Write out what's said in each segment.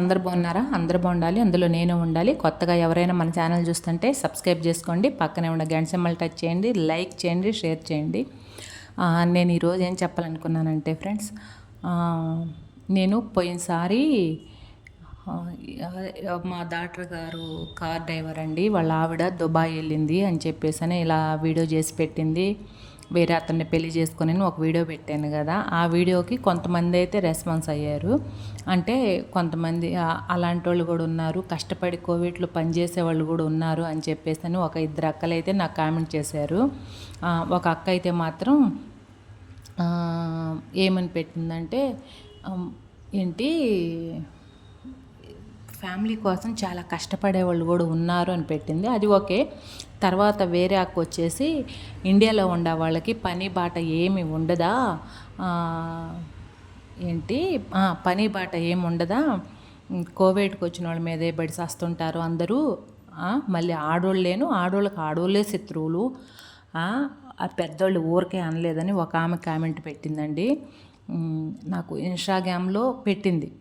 అందరు బాగున్నారా? అందరు బాగుండాలి. అందులో నేను ఉండాలి. కొత్తగా ఎవరైనా మన ఛానల్ చూస్తుంటే సబ్స్క్రైబ్ చేసుకోండి. పక్కనే ఉన్న గంట సింబల్ టచ్ చేయండి. లైక్ చేయండి షేర్ చేయండి. నేను ఈరోజు ఏం చెప్పాలనుకున్నానంటే ఫ్రెండ్స్ నేను పోయినసారి మా డాక్టర్ గారు కార్ డ్రైవర్ అండి. వాళ్ళ ఆవిడ దుబాయ్ వెళ్ళింది అని చెప్పేసి అని ఇలా వీడియో చేసి పెట్టింది. వేరే అతన్ని పెళ్ళి చేసుకొని ఒక వీడియో పెట్టాను కదా. ఆ వీడియోకి కొంతమంది అయితే రెస్పాన్స్ అయ్యారు. అంటే కొంతమంది అలాంటి వాళ్ళు కూడా ఉన్నారు. కష్టపడి కోవిడ్లో పనిచేసే వాళ్ళు కూడా ఉన్నారు అని చెప్పేసి అని ఒక ఇద్దరు అక్కలు అయితే నాకు కామెంట్ చేశారు. ఒక అక్క అయితే మాత్రం ఏమని పెట్టిందంటే ఏంటి ఫ్యామిలీ కోసం చాలా కష్టపడే వాళ్ళు కూడా ఉన్నారు అని పెట్టింది. అది ఓకే. తర్వాత వేరే అక్క వచ్చేసి ఇండియాలో ఉండే వాళ్ళకి పని బాట ఏమి ఉండదా? ఏంటి? పని బాట ఏముండదా? ఉండదా కోవిడ్కి వచ్చిన వాళ్ళ మీదే పడి వస్తుంటారు అందరూ. మళ్ళీ ఆడోళ్ళేను ఆడోళ్ళకి ఆడోళ్ళే శత్రువులు. ఆ, పెద్దోళ్ళు ఊరికే అనలేదని ఒక ఆమె కామెంట్ పెట్టిందండి. నాకు ఇన్స్టాగ్రామ్లో పెట్టింది.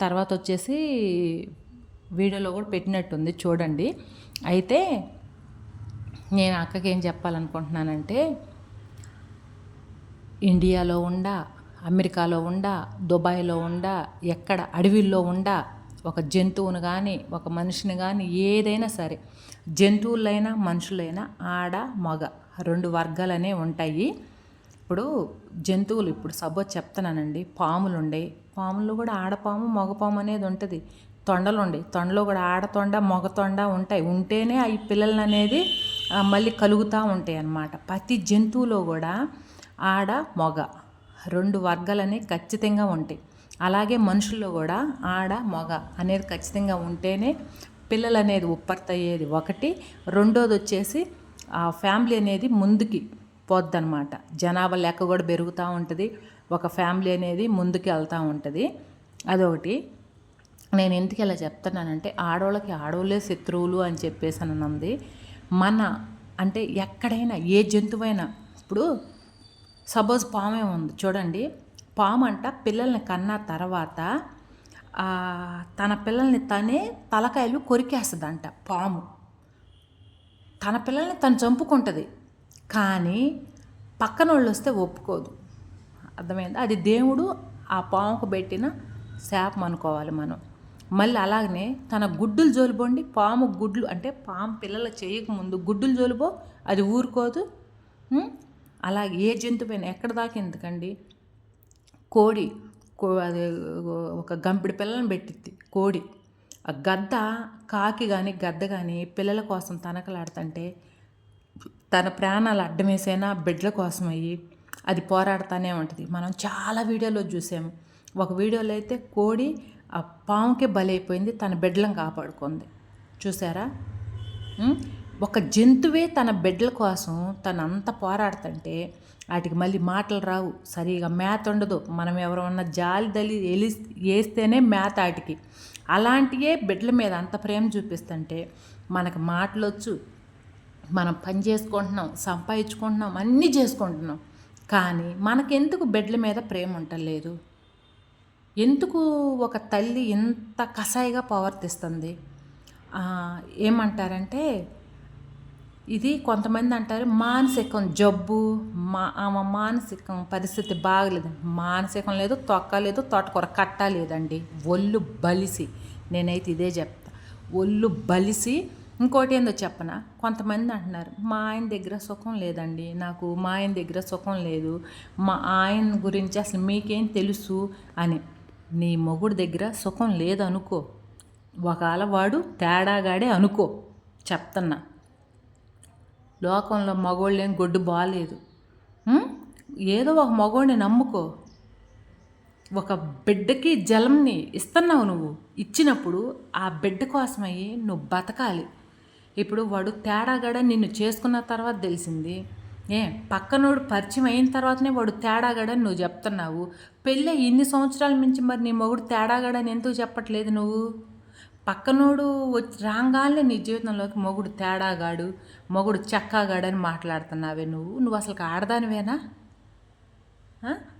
తర్వాత వచ్చేసి వీడియోలో కూడా పెట్టినట్టుంది చూడండి. అయితే నేను అక్కకి ఏం చెప్పాలనుకుంటున్నానంటే ఇండియాలో ఉండా అమెరికాలో ఉండా దుబాయ్లో ఉండా ఎక్కడ అడవిల్లో ఉండా ఒక జంతువును కానీ ఒక మనిషిని కానీ ఏదైనా సరే జంతువులైనా మనుషులైనా ఆడ మగ రెండు వర్గాలనే ఉంటాయి. ఇప్పుడు జంతువులు ఇప్పుడు సపోజ్ చెప్తున్నానండి పాములు ఉండే పాములు కూడా ఆడపాము మగపాము అనేది ఉంటుంది. తొండలు ఉండే తొండలో కూడా ఆడతొండ మగ తొండ ఉంటాయి. ఉంటేనే అవి పిల్లలు అనేది మళ్ళీ కలుగుతూ ఉంటాయి అన్నమాట ప్రతి జంతువులో కూడా ఆడ మగ రెండు వర్గాలని ఖచ్చితంగా ఉంటాయి. అలాగే మనుషుల్లో కూడా ఆడ మగ అనేది ఖచ్చితంగా ఉంటేనే పిల్లలు అనేది ఉత్పత్తి అయ్యేది ఒకటి. రెండోది వచ్చేసి ఆ ఫ్యామిలీ అనేది ముందుకి పోద్దనమాట జనాభా లెక్క కూడా పెరుగుతూ ఉంటుంది. ఒక ఫ్యామిలీ అనేది ముందుకు వెళ్తూ ఉంటుంది. అదొకటి. నేను ఎందుకు ఇలా చెప్తున్నానంటే ఆడవాళ్ళకి ఆడవాళ్ళే శత్రువులు అని చెప్పేసి అని అన్నది మన అంటే ఎక్కడైనా ఏ జంతువైనా ఇప్పుడు సపోజ్ పామే ఉంది. చూడండి. పాము అంట పిల్లల్ని కన్న తర్వాత తన పిల్లల్ని తనే తలకాయలు కొరికేస్తుందంట పాము. తన పిల్లల్ని తను చంపుకుంటుంది. కానీ పక్కన వాళ్ళు వస్తే ఒప్పుకోదు. అర్థమైంది? అది దేవుడు ఆ పాముకు పెట్టిన శాపం అనుకోవాలి మనం. మళ్ళీ అలాగనే తన గుడ్డులు జోలుబోండి పాము గుడ్లు అంటే పాము పిల్లలు చేయకముందు గుడ్డులు జోలుబో అది ఊరుకోదు. అలా అలాగే ఏ జంతువైనా ఎక్కడ దాకా ఎందుకండి? కోడి కో అది ఒక గంపిడి పిల్లలను పెట్టిద్ది కోడి. ఆ గద్ద కాకి కానీ గద్ద కానీ పిల్లల కోసం తనకలాడుతుంటే తన ప్రాణాలు అడ్డమేసైనా బిడ్డల కోసం అయ్యి అది పోరాడుతూనే ఉంటుంది. మనం చాలా వీడియోలో చూసాము. ఒక వీడియోలో అయితే కోడి ఆ పాముకే బలైపోయింది తన బిడ్డలను కాపాడుకుంది. చూసారా? ఒక జంతువే తన బిడ్డల కోసం తను అంత పోరాడుతుంటే వాటికి మళ్ళీ మాటలు రావు. సరిగా మేత ఉండదు. మనం ఎవరన్నా జాలి దలి ఎలి వేస్తేనే మేత వాటికి. అలాంటియే బిడ్డల మీద అంత ప్రేమ చూపిస్తుంటే మనకు మాటలు వచ్చు మనం పని చేసుకుంటున్నాం సంపాదించుకుంటున్నాం అన్నీ చేసుకుంటున్నాం. కానీ మనకెందుకు బిడ్డల మీద ప్రేమ ఉండలేదు ఎందుకు ఒక తల్లి ఇంత కసాయిగా ప్రవర్తిస్తుంది? ఏమంటారంటే ఇది కొంతమంది అంటారు మానసికం జబ్బు మా ఆమె మానసికం పరిస్థితి బాగలేదు. మానసికం లేదు తొక్క లేదు తోటకూర కట్ట లేదండి. ఒళ్ళు బలిసి నేనైతే ఇదే చెప్తా. ఒళ్ళు బలిసి ఇంకోటి ఏందో చెప్పనా? కొంతమంది అంటున్నారు మా ఆయన దగ్గర సుఖం లేదండి. నాకు మా ఆయన దగ్గర సుఖం లేదు. మా ఆయన గురించి అసలు మీకేం తెలుసు అని. నీ మొగుడు దగ్గర సుఖం లేదనుకో ఒకవేళ వాడు తేడాగాడే అనుకో చెప్తున్నా. లోకంలో మగోళ్ళేం గొడ్డు బాగాలేదు ఏదో ఒక మగోడిని నమ్ముకో. ఒక బిడ్డకి జలంని ఇస్తున్నావు నువ్వు. ఇచ్చినప్పుడు ఆ బిడ్డ కోసమయ్యి నువ్వు బతకాలి. ఇప్పుడు వాడు తేడాగడ నిన్ను చేసుకున్న తర్వాత తెలిసింది. ఏ పక్కనోడు పరిచయం అయిన తర్వాతనే వాడు తేడాగడని నువ్వు చెప్తున్నావు. పెళ్ళి ఇన్ని సంవత్సరాల మించి మరి నీ మొగుడు తేడాగడని ఎందుకు చెప్పట్లేదు నువ్వు? పక్కనోడు వచ్చి రాగానే నీ జీవితంలోకి మొగుడు తేడాగాడు మొగుడు చెక్కగాడని మాట్లాడుతున్నావే నువ్వు. నువ్వు అసలు ఆడదానివేనా?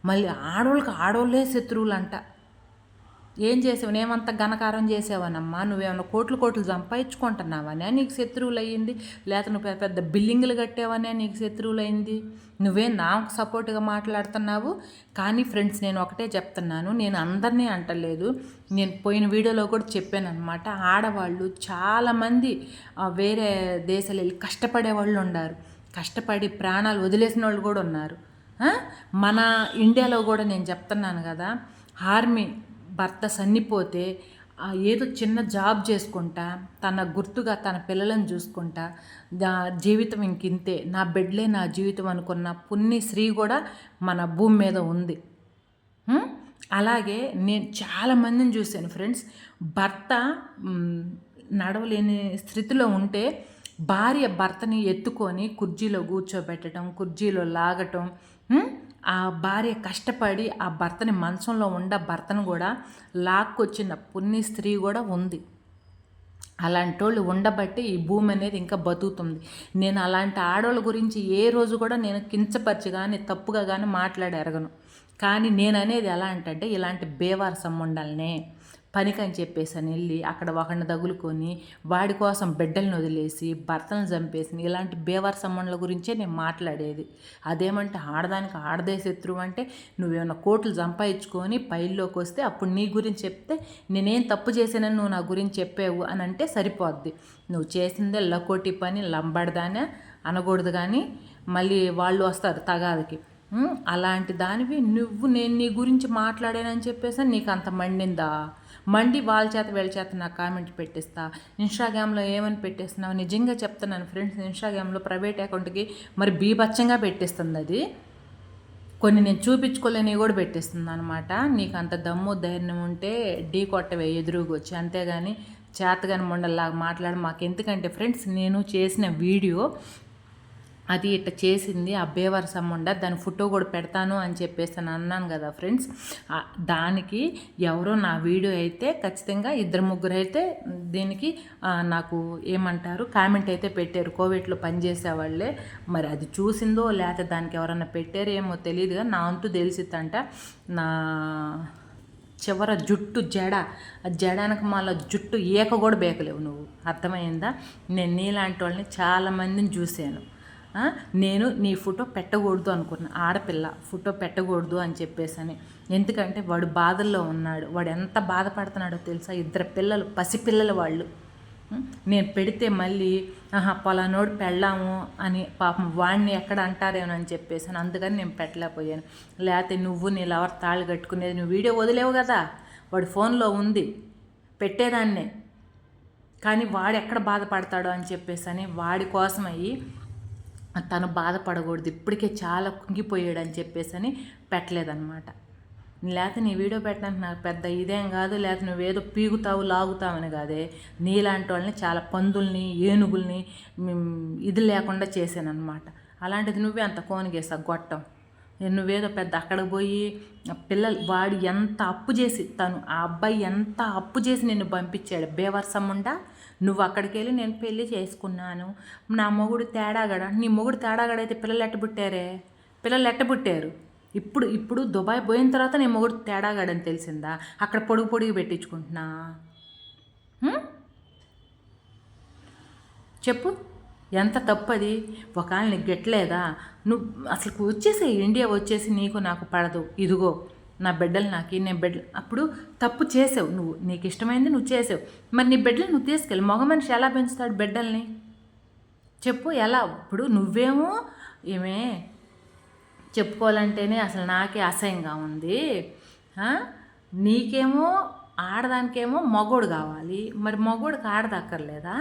మళ్ళీ ఆడోళ్ళకి ఆడోళ్ళే శత్రువులు అంట ఏం చేసావు? నేమంత ఘనకారం చేసావనమ్మా. నువ్వేమన్నా కోట్లు కోట్లు సంపాదించుకుంటున్నావనే నీకు శత్రువులు అయ్యింది లేక నువ్వు పెద్ద పెద్ద బిల్డింగులు కట్టావనే నీకు శత్రువులు అయింది నువ్వే నాకు సపోర్ట్గా మాట్లాడుతున్నావు. కానీ ఫ్రెండ్స్ నేను ఒకటే చెప్తున్నాను. నేను అందరినీ అంటలేదు. నేను పోయిన వీడియోలో కూడా చెప్పాను అనమాట ఆడవాళ్ళు చాలామంది వేరే దేశాలు వెళ్ళి కష్టపడే వాళ్ళు ఉన్నారు కష్టపడి ప్రాణాలు వదిలేసిన వాళ్ళు కూడా ఉన్నారు. మన ఇండియాలో కూడా నేను చెప్తున్నాను కదా. ఆర్మీ భర్త సన్నిపోతే ఏదో చిన్న జాబ్ చేసుకుంటా తన గుర్తుగా తన పిల్లలను చూసుకుంటా దా జీవితం ఇంకింతే నా బిడ్డలే నా జీవితం అనుకున్న పుణ్య స్త్రీ కూడా మన భూమి మీద ఉంది. అలాగే నేను చాలామందిని చూశాను ఫ్రెండ్స్. భర్త నడవలేని స్థితిలో ఉంటే భార్య భర్తని ఎత్తుకొని కుర్చీలో కూర్చోబెట్టడం కుర్చీలో లాగటం ఆ భార్య కష్టపడి ఆ భర్తని మంచంలో ఉండ భర్తను కూడా లాక్కొచ్చిన పుణ్య స్త్రీ కూడా ఉంది. అలాంటి వాళ్ళు ఉండబట్టి ఈ భూమి అనేది ఇంకా బతుకుతుంది. నేను అలాంటి ఆడవాళ్ళ గురించి ఏ రోజు కూడా నేను కించపరిచి కానీ తప్పుగా కానీ మాట్లాడరగను కానీ నేను అనేది ఎలా అంటే ఇలాంటి బేవారసం ఉండాలనే పనికని చెప్పేసి అని వెళ్ళి అక్కడ ఒకరిని తగులుకొని వాడి కోసం బిడ్డలను వదిలేసి భర్తను చంపేసి ఇలాంటి బేవార సంబంధాల గురించే నేను మాట్లాడేది. అదేమంటే ఆడదానికి ఆడదే శత్రువు అంటే నువ్వేమైనా కోట్లు సంపాదించుకొని పైల్లోకి వస్తే అప్పుడు నీ గురించి చెప్తే నేనేం తప్పు చేశానని నువ్వు నా గురించి చెప్పావు అని అంటే సరిపోద్ది. నువ్వు చేసిందే లకోటి పని లంబడదానే? అనకూడదు కానీ మళ్ళీ వాళ్ళు వస్తారు తగాదికి. అలాంటి దానివి నువ్వు నేను నీ గురించి మాట్లాడానని చెప్పేసి నీకు అంత మండిందా? మండి వాళ్ళ చేత వీళ్ళ చేత నాకు కామెంట్ పెట్టిస్తా. ఇన్స్టాగ్రామ్లో ఏమని పెట్టేస్తున్నావు? నిజంగా చెప్తున్నాను ఫ్రెండ్స్ ఇన్స్టాగ్రామ్లో ప్రైవేట్ అకౌంట్కి మరి బీభత్సంగా పెట్టిస్తుంది అది. కొన్ని నేను చూపించుకోలేనివి కూడా పెట్టిస్తుంది అనమాట నీకు అంత దమ్ము ధైర్యం ఉంటే ఢీ కొట్టవే ఎదురుగా వచ్చి. అంతేగాని చేతగాని మొండల్లాగా మాట్లాడి. మాకు ఎందుకంటే ఫ్రెండ్స్ నేను చేసిన వీడియో అది ఇట్లా చేసింది ఆ బేవర్ సమ్ముండ దాని ఫోటో కూడా పెడతాను అని చెప్పేసి అని అన్నాను కదా ఫ్రెండ్స్. దానికి ఎవరో నా వీడియో అయితే ఖచ్చితంగా ఇద్దరు ముగ్గురు అయితే దీనికి నాకు ఏమంటారు కామెంట్ అయితే పెట్టారు. కోవిడ్లో పనిచేసే వాళ్ళే మరి అది చూసిందో లేకపోతే దానికి ఎవరన్నా పెట్టారో ఏమో తెలియదు కానీ నా అంతు తెలిసిద్దంట. నా చివర జుట్టు జడ ఆ జడానికి మళ్ళీ జుట్టు ఏక కూడా బేకలేవు నువ్వు. అర్థమైందా? నేను నీలాంటి వాళ్ళని చాలామందిని చూశాను. నేను నీ ఫోటో పెట్టకూడదు అనుకున్నా. ఆడపిల్ల ఫోటో పెట్టకూడదు అని చెప్పేసని. ఎందుకంటే వాడు బాధల్లో ఉన్నాడు. వాడు ఎంత బాధపడుతున్నాడో తెలుసా? ఇద్దరు పిల్లలు పసిపిల్లలు వాళ్ళు. నేను పెడితే మళ్ళీ ఆహా పలానోడు పెళ్ళాము అని పాపం వాడిని ఎక్కడ అంటారేమో అని చెప్పేసి అందుకని నేను పెట్టలేకపోయాను. లేకపోతే నువ్వు నీ లవర్ తాళ్ళు కట్టుకునేది నువ్వు వీడియో వదిలేవు కదా? వాడు ఫోన్లో ఉంది. పెట్టేదాన్నే. కానీ వాడు ఎక్కడ బాధపడతాడో అని చెప్పేసి అని వాడి కోసం అయ్యి తను బాధపడకూడదు ఇప్పటికే చాలా కుంగిపోయాడు అని చెప్పేసి అని పెట్టలేదన్నమాట. లేకపోతే నీ వీడియో పెట్టడానికి నాకు పెద్ద ఇదేం కాదు లేకపోతే నువ్వేదో పీగుతావు లాగుతావని కాదే. నీలాంటి వాళ్ళని చాలా పందుల్ని ఏనుగుల్ని ఇది లేకుండా చేశానమాట అలాంటిది నువ్వే అంత కోనిగేసా గొట్టం. నువ్వేదో పెద్ద అక్కడికి పోయి పిల్లలు వాడు ఎంత అప్పు చేసి తను ఆ అబ్బాయి ఎంత అప్పు చేసి నిన్ను పంపించాడు? బేవర్సమ్ముండా? నువ్వు అక్కడికి వెళ్ళి నేను పెళ్ళి చేసుకున్నాను. నా మొగుడు తేడాగడ? నీ మొగుడు తేడాగడైతే పిల్లలు ఎట్టబుట్టారే పిల్లలు ఎట్టబుట్టారు ఇప్పుడు ఇప్పుడు దుబాయ్ పోయిన తర్వాత నీ మొగుడు తేడాగాడని తెలిసిందా? అక్కడ పొడుగు పొడుగు పెట్టించుకుంటున్నా? చెప్పు. ఎంత తప్పది? ఒక నీకు గెట్లేదా నువ్వు అసలు వచ్చేసే ఇండియా వచ్చేసి నీకు నాకు పడదు. ఇదిగో. నా బిడ్డలు నాకు నేను బిడ్డలు అప్పుడు తప్పు చేసావు నువ్వు. నీకు ఇష్టమైంది నువ్వు చేసావు. మరి నీ బిడ్డలు నువ్వు తీసుకెళ్ళి మగ మనిషి ఎలా పెంచుతాడు బిడ్డల్ని? చెప్పు ఎలా? ఇప్పుడు నువ్వేమో ఏమే చెప్పుకోవాలంటేనే అసలు నాకే అసహ్యంగా ఉంది. నీకేమో ఆడదానికేమో మగోడు కావాలి. మరి మగోడికి ఆడదక్కర్లేదా?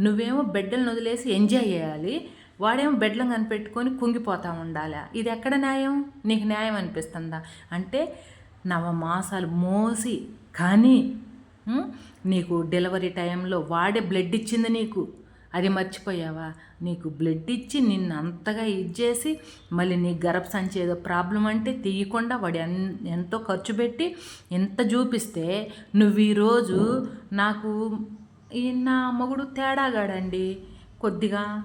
నువ్వేమో బిడ్డలను వదిలేసి ఎంజాయ్ చేయాలి. వాడేమో బెడ్లం కనిపెట్టుకొని కుంగిపోతూ ఉండాలి? ఇది ఎక్కడ న్యాయం? నీకు న్యాయం అనిపిస్తుందా? అంటే నవమాసాలు మోసి కానీ నీకు డెలివరీ టైంలో వాడే బ్లడ్ ఇచ్చింది నీకు. అది మర్చిపోయావా? నీకు బ్లడ్ ఇచ్చి నిన్ను అంతగా ఇచ్చేసి మళ్ళీ నీ గర్భ సంచి ఏదో ప్రాబ్లం అంటే తీయకుండా వాడు ఎన్ ఎంతో ఖర్చు పెట్టి ఎంత చూపిస్తే నువ్వు ఈరోజు నాకు ఈ నా మొగుడు తేడాగాడండి. కొద్దిగా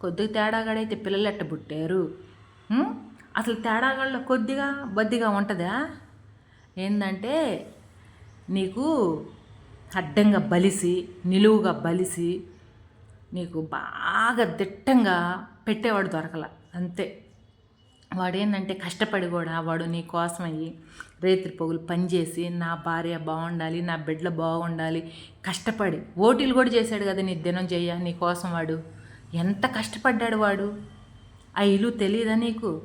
కొద్దిగా తేడాగాడైతే పిల్లలు ఎట్ట పుట్టారు అసలు తేడాగాళ్ళు కొద్దిగా బద్దిగా ఉంటుందా? ఏంటంటే నీకు అడ్డంగా బలిసి నిలువుగా బలిసి నీకు బాగా దిట్టంగా పెట్టేవాడు దొరకల. అంతే. వాడు ఏంటంటే కష్టపడి కూడా వాడు నీ కోసం అయ్యి రేత్రి పొగులు పనిచేసి నా భార్య బాగుండాలి నా బిడ్డలు బాగుండాలి కష్టపడి ఓటీలు కూడా చేశాడు కదా నీ దినం చెయ్య నీ కోసం వాడు. ఎంత కష్టపడ్డాడు వాడు? ఆ ఇల్లు తెలియదా నీకు?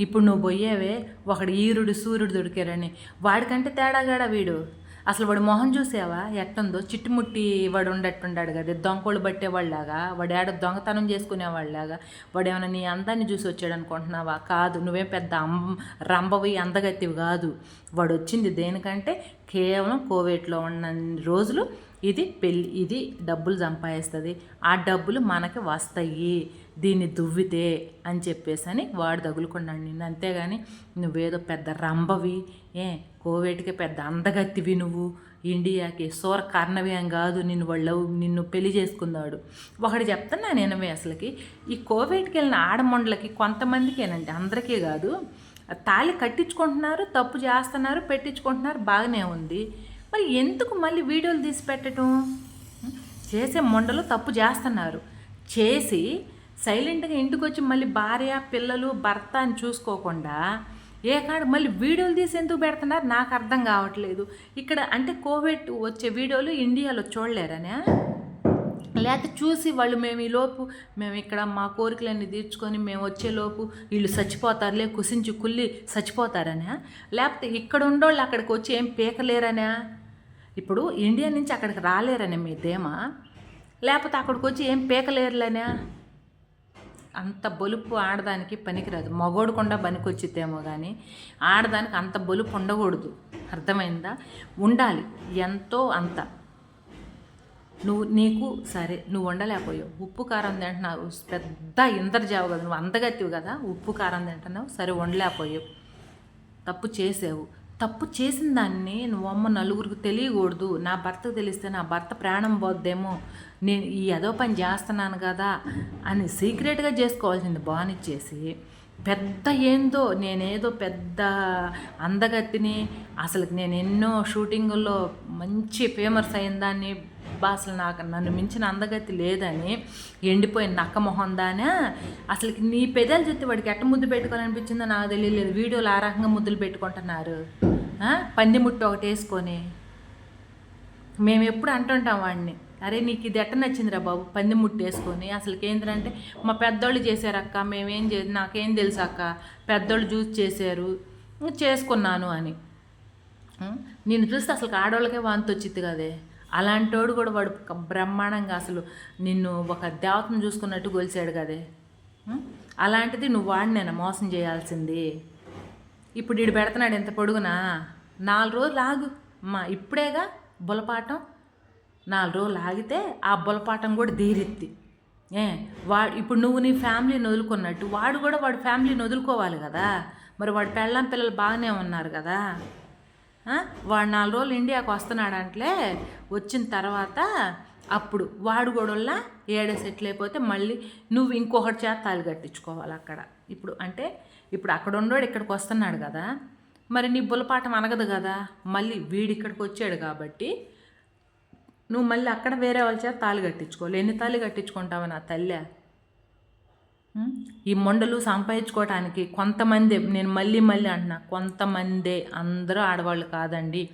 ఇప్పుడు నువ్వు పోయేవే ఒకడు ఈరుడు సూర్యుడు దొరికారని. వాడికంటే తేడాగాడా వీడు? అసలు వాడు మొహం చూసావా? ఎట్టుందో చిట్టుముట్టి వాడు ఉండట్టున్నాడు కదా దొంగకోళ్ళు పట్టేవాళ్ళలాగా వాడు ఏడ దొంగతనం చేసుకునేవాళ్ళలాగా. వాడు ఏమైనా నీ అందాన్ని చూసి వచ్చాడు అనుకుంటున్నావా కాదు నువ్వేం పెద్ద అంబ రంబవి అందగత్తివి కాదు. వాడు వచ్చింది దేనికంటే కేవలం కోవిడ్లో ఉన్న రోజులు ఇది పెళ్ళి ఇది డబ్బులు సంపాదిస్తుంది. ఆ డబ్బులు మనకి వస్తాయి. దీన్ని దువ్వితే అని చెప్పేసి అని వాడు తగులుకున్నాడు నిన్ను. అంతేగాని నువ్వేదో పెద్ద రంబవి ఏ కోవేటికి పెద్ద అందగత్తివి నువ్వు. ఇండియాకి సూర కర్ణవి కాదు. నిన్ను వాళ్ళు నిన్ను పెళ్ళి చేసుకున్నాడు ఒకటి చెప్తున్నా నేనమే అసలుకి. ఈ కోవేటికి వెళ్ళిన ఆడమండలకి కొంతమందికేనండి అందరికీ కాదు. తాళి కట్టించుకుంటున్నారు తప్పు చేస్తున్నారు పెట్టించుకుంటున్నారు బాగానే ఉంది. మరి ఎందుకు మళ్ళీ వీడియోలు తీసి పెట్టడం చేసే మొండలు తప్పు చేస్తున్నారు. చేసి సైలెంట్గా ఇంటికి వచ్చి మళ్ళీ భార్య పిల్లలు భర్త అని చూసుకోకుండా ఏ కాడ మళ్ళీ వీడియోలు తీసి ఎందుకు పెడుతున్నారు? నాకు అర్థం కావట్లేదు. ఇక్కడ అంటే కోవిడ్ వచ్చే వీడియోలు ఇండియాలో చూడలేరనే? లేకపోతే చూసి వాళ్ళు మేము ఈ లోపు మేము ఇక్కడ మా కోరికలన్నీ తీర్చుకొని మేము వచ్చేలోపు వీళ్ళు చచ్చిపోతారులే కుసించి కుల్లి చచ్చిపోతారనే? లేకపోతే ఇక్కడ ఉండోళ్ళు అక్కడికి వచ్చి ఏం పీకలేరనా? ఇప్పుడు ఇండియా నుంచి అక్కడికి రాలేరనే మీ ధీమా? లేకపోతే అక్కడికి వచ్చి ఏం పీకలేరులేనా? అంత బొలుపు ఆడదానికి పనికిరాదు. మగోడుకుండా పనికొచ్చిద్దేమో కానీ ఆడదానికి అంత బొలుపు ఉండకూడదు. అర్థమైందా? ఉండాలి. ఎంతో అంత. నువ్వు నీకు సరే నువ్వు వండలేకపోయావు ఉప్పు కారం తింటున్నావు. పెద్ద ఇందరజావు కదా. నువ్వు అందగత్తివి కదా. ఉప్పు కారం తింటున్నావు. సరే వండలేకపోయావు తప్పు చేసావు. తప్పు చేసిన దాన్ని నువ్వు అమ్మ నలుగురికి తెలియకూడదు. నా భర్తకు తెలిస్తే నా భర్త ప్రాణం పోద్దేమో. నేను ఈ ఏదో పని చేస్తున్నాను కదా అని సీక్రెట్గా చేసుకోవాల్సింది బానిచ్చేసి పెద్ద ఏందో నేనేదో పెద్ద అందగత్తిని అసలు నేను ఎన్నో షూటింగుల్లో మంచి ఫేమస్ అయిన దాన్ని అసలు నాకు నన్ను మించిన అందగతి లేదని ఎండిపోయిన నక్క మొహం దానే? అసలుకి నీ పెదాలు చూస్తే వాడికి ఎట్ట ముద్దు పెట్టుకోవాలనిపించిందో నాకు తెలియలేదు. వీడియోలు ఆ రకంగా ముద్దులు పెట్టుకుంటున్నారు. పందిముట్టు పంది ముట్టు ఒకటి వేసుకొని. మేము ఎప్పుడు అంటుంటాం వాడిని అరే నీకు ఇది ఎట్ట నచ్చిందిరా బాబు? పంది ముట్టు వేసుకొని. అసలు ఏంటంటే మా పెద్దోళ్ళు చేశారక్క మేమేం చే నాకేం తెలుసు అక్క పెద్దోళ్ళు చూసి చేశారు చేసుకున్నాను అని. నేను చూస్తే అసలు ఆడవాళ్ళకే వాంతి వచ్చింది కదే. అలాంటోడు కూడా వాడు బ్రహ్మాండంగా అసలు నిన్ను ఒక దేవతను చూసుకున్నట్టు గొలిచాడు కదే. అలాంటిది నువ్వు వాడినేనా మోసం చేయాల్సింది? ఇప్పుడు ఈడు పెడుతున్నాడు ఎంత పొడుగునా? నాలుగు రోజులు ఆగు. అమ్మా ఇప్పుడేగా బులపాటం నాలుగు రోజులు ఆగితే ఆ బులపాటం కూడా తీరిద్ది. ఏ వాడు ఇప్పుడు నువ్వు నీ ఫ్యామిలీని వదులుకున్నట్టు వాడు కూడా వాడు ఫ్యామిలీని వదులుకోవాలి కదా. మరి వాడు పెళ్ళం పిల్లలు బాగానే ఉన్నారు కదా. వాడు నాలుగు రోజులు ఇండియాకు వస్తున్నాడంట్లే వచ్చిన తర్వాత అప్పుడు వాడు కూడా ఏడే సెటిల్ అయిపోతే మళ్ళీ నువ్వు ఇంకొకటి చేత తాళి కట్టించుకోవాలి అక్కడ. ఇప్పుడు అంటే ఇప్పుడు అక్కడ ఉండోడు ఇక్కడికి వస్తున్నాడు కదా మరి నీ బులపాటం అనగదు కదా మళ్ళీ వీడి ఇక్కడికి వచ్చాడు కాబట్టి నువ్వు మళ్ళీ అక్కడ వేరే వాళ్ళ చేత తాళి కట్టించుకోవాలి. ఎన్ని తాళి కట్టించుకుంటావు నా తల్లి? ఈ మొండలు సంపాదించుకోవటానికి కొంతమంది నేను మళ్ళీ మళ్ళీ అంటున్నా కొంతమందే అందరూ ఆడవాళ్ళు కాదండి.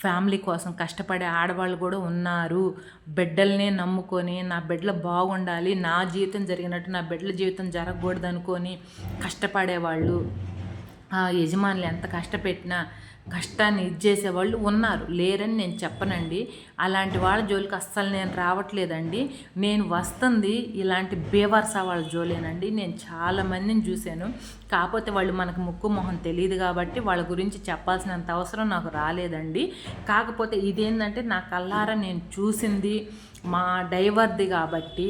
ఫ్యామిలీ కోసం కష్టపడే ఆడవాళ్ళు కూడా ఉన్నారు. బిడ్డల్నే నమ్ముకొని నా బిడ్డలు బాగుండాలి నా జీవితం జరిగినట్టు నా బిడ్డల జీవితం జరగకూడదు అనుకొని కష్టపడేవాళ్ళు. ఆ యజమానులు ఎంత కష్టపెట్టినా కష్టాన్ని ఇచ్చేసే వాళ్ళు ఉన్నారు. లేరని నేను చెప్పనండి. అలాంటి వాళ్ళ జోలికి అస్సలు నేను రావట్లేదండి. నేను వస్తుంది ఇలాంటి బేవర్సా వాళ్ళ జోలేనండి. నేను చాలా మందిని చూశాను. కాకపోతే వాళ్ళు మనకు ముక్కు మొహం తెలియదు కాబట్టి వాళ్ళ గురించి చెప్పాల్సినంత అవసరం నాకు రాలేదండి. కాకపోతే ఇదేంటంటే నా కల్లారా నేను చూసింది మా డైవర్ది కాబట్టి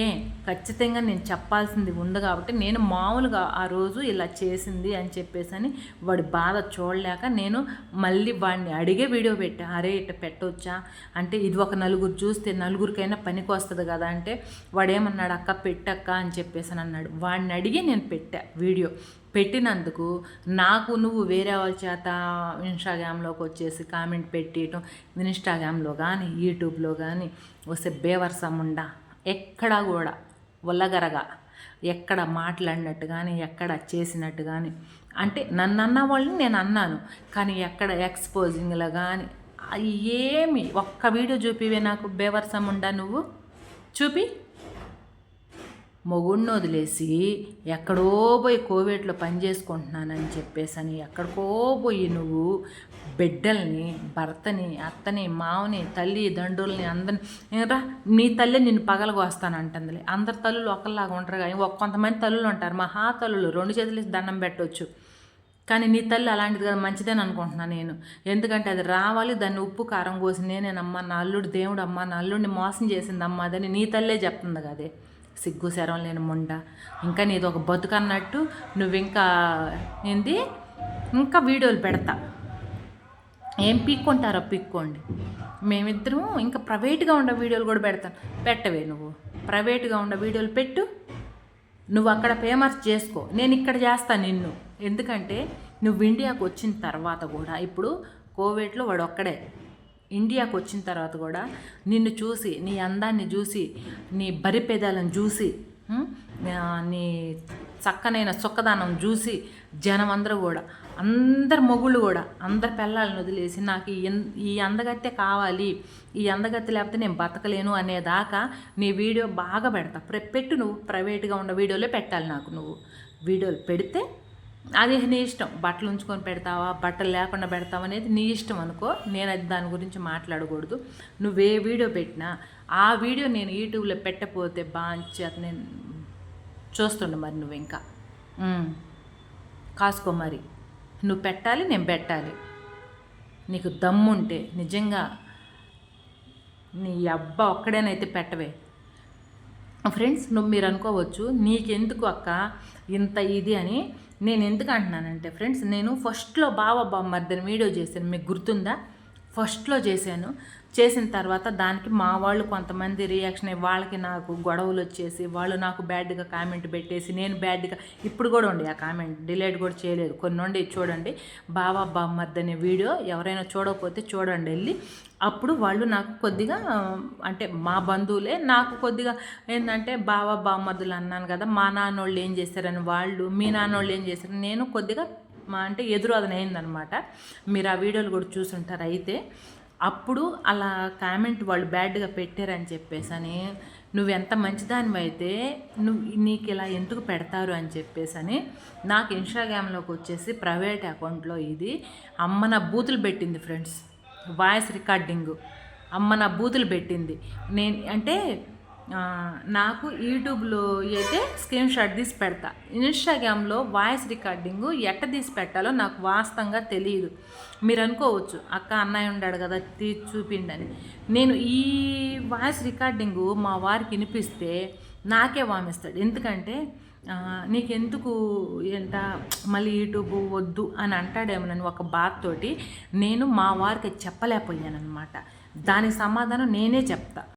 ఏ ఖచ్చితంగా నేను చెప్పాల్సింది ఉంది కాబట్టి నేను మామూలుగా ఆ రోజు ఇలా చేసింది అని చెప్పేసి అని వాడి బాధ చూడలేక నేను మళ్ళీ వాడిని అడిగే వీడియో పెట్టా. అరే ఇట్ట పెట్టవచ్చా అంటే ఇది ఒక నలుగురు చూస్తే నలుగురికైనా పనికి వస్తుంది కదా అంటే వాడేమన్నాడు అక్క పెట్టక్క అని చెప్పేసి అని అన్నాడు. వాడిని అడిగి నేను పెట్టా వీడియో. పెట్టినందుకు నాకు నువ్వు వేరే వాళ్ళ చేత ఇన్స్టాగ్రామ్లోకి వచ్చేసి కామెంట్ పెట్టేయటం ఇన్స్టాగ్రామ్లో కానీ యూట్యూబ్లో కానీ వస్తే బేవర్సముండా. ఎక్కడా కూడా ఉల్లగరగా ఎక్కడ మాట్లాడినట్టు కానీ ఎక్కడ చేసినట్టు కానీ అంటే నన్ను అన్న వాళ్ళని నేను అన్నాను. కానీ ఎక్కడ ఎక్స్పోజింగ్లో కానీ అవి ఏమి ఒక్క వీడియో చూపివే నాకు బేవర్సముండా నువ్వు? చూపి. మొగుడిని వదిలేసి ఎక్కడో పోయి కోవిడ్లో పని చేసుకుంటున్నానని చెప్పేసి అని ఎక్కడికో పోయి నువ్వు బిడ్డల్ని భర్తని అత్తని మావని తల్లి దండ్రుల్ని అందరిని రా నీ తల్లి నిన్ను పగలకు అందరి తల్లులు ఒకరిలాగా ఉంటారు కానీ ఒక కొంతమంది తల్లులు ఉంటారు మహా తల్లులు. రెండు చేతులు దండం పెట్టవచ్చు కానీ నీ తల్లి అలాంటిది కదా మంచిదని అనుకుంటున్నాను నేను. ఎందుకంటే అది రావాలి దాన్ని ఉప్పు కారం కోసి నేనేనమ్మా నా అల్లుడు దేవుడు అమ్మ నా అల్లుడిని మోసం చేసింది అదని నీ తల్లే చెప్తుంది కదే సిగ్గు శరం లేని ముండ. ఇంకా నీది ఒక బతుకన్నట్టు నువ్వు ఇంకా ఏంది? ఇంకా వీడియోలు పెడతా. ఏం పీక్కుంటారో పీక్కోండి. మేమిద్దరం ఇంకా ప్రైవేట్గా ఉండే వీడియోలు కూడా పెడతాను పెట్టవే నువ్వు. ప్రైవేట్గా ఉండే వీడియోలు పెట్టు. నువ్వు అక్కడ ఫేమస్ చేసుకో. నేను ఇక్కడ చేస్తాను నిన్ను. ఎందుకంటే నువ్వు ఇండియాకు వచ్చిన తర్వాత కూడా ఇప్పుడు కోవిడ్లో వాడు ఒక్కడే. ఇండియాకు వచ్చిన తర్వాత కూడా నిన్ను చూసి నీ అందాన్ని చూసి నీ బరిపేదాలను చూసి నీ చక్కనైన సుక్కదానం చూసి జనం అందరూ కూడా అందరు మొగుళ్ళు కూడా అందరు పిల్లల్ని వదిలేసి నాకు ఈ అందగత్తె అందగత్తే కావాలి ఈ అందగత్తె లేకపోతే నేను బతకలేను అనేదాకా నీ వీడియో బాగా పెడతా. ప్ర- పెట్టు నువ్వు ప్రైవేట్గా ఉన్న వీడియోలే పెట్టాలి నాకు నువ్వు. వీడియోలు పెడితే అది నీ ఇష్టం. బట్టలు ఉంచుకొని పెడతావా? బట్టలు లేకుండా పెడతావా అనేది నీ ఇష్టం అనుకో. నేను అది దాని గురించి మాట్లాడకూడదు. నువ్వు ఏ వీడియో పెట్టినా ఆ వీడియో నేను యూట్యూబ్లో పెట్టకపోతే బాంచి అది నేను చూస్తుండు మరి నువ్వు ఇంకా. కాసుకో మరి. నువ్వు పెట్టాలి నేను పెట్టాలి. నీకు దమ్ముంటే నిజంగా నీ అబ్బా ఒక్కడేనైతే పెట్టవే. ఫ్రెండ్స్ నువ్వు మీరు అనుకోవచ్చు నీకెందుకు అక్క ఇంత ఇది అని నేను ఎందుకు అంటున్నానంటే ఫ్రెండ్స్ నేను ఫస్ట్లో బావ బామ్మర్దని వీడియో చేశాను. మీకు గుర్తుందా? ఫస్ట్లో చేశాను. చేసిన తర్వాత దానికి మా వాళ్ళు కొంతమంది రియాక్షన్ అయ్యి వాళ్ళకి నాకు గొడవలు వచ్చేసి వాళ్ళు నాకు బ్యాడ్గా కామెంట్ పెట్టేసి నేను బ్యాడ్గా ఇప్పుడు కూడా ఉండి ఆ కామెంట్ డిలేట్ కూడా చేయలేదు. కొన్ని ఉండి చూడండి. బావా బామ్మర్ది అనే వీడియో ఎవరైనా చూడకపోతే చూడండి వెళ్ళి. అప్పుడు వాళ్ళు నాకు కొద్దిగా అంటే మా బంధువులే నాకు కొద్దిగా ఏంటంటే బావ బామ్మద్దులు అన్నాను కదా మా నాన్నోళ్ళు ఏం చేశారని వాళ్ళు మీ నాన్నోళ్ళు ఏం చేశారని నేను కొద్దిగా మా అంటే ఎదురు అదనైందనమాట మీరు ఆ వీడియోలు కూడా చూసుంటారు అయితే. అప్పుడు అలా కామెంట్ వాళ్ళు బ్యాడ్గా పెట్టారని చెప్పేసి అని నువ్వు ఎంత నువ్వు నీకు ఇలా ఎందుకు పెడతారు? అని చెప్పేసి అని నాకు ఇన్స్టాగ్రామ్లోకి వచ్చేసి ప్రైవేట్ అకౌంట్లో ఇది అమ్మ నా బూతులు పెట్టింది ఫ్రెండ్స్ వాయిస్ రికార్డింగ్ అమ్మ నా బూతులు పెట్టింది. నేను అంటే నాకు యూట్యూబ్లో అయితే స్క్రీన్ షాట్ తీసి పెడతా. ఇన్స్టాగ్రామ్లో వాయిస్ రికార్డింగ్ ఎట్ట తీసి పెట్టాలో నాకు వాస్తవంగా తెలియదు మీరు అనుకోవచ్చు అక్క అన్నయ్య ఉన్నాడు కదా తీసి చూపిండని. నేను ఈ వాయిస్ రికార్డింగు మా వారికి వినిపిస్తే నాకే వామిస్తాడు. ఎందుకంటే నీకెందుకు ఏంట మళ్ళీ యూట్యూబ్ వద్దు అని అంటాడేమో నన్ను ఒక బాధతోటి నేను మా వారికి చెప్పలేకపోయాను అనమాట దానికి సమాధానం నేనే చెప్తా.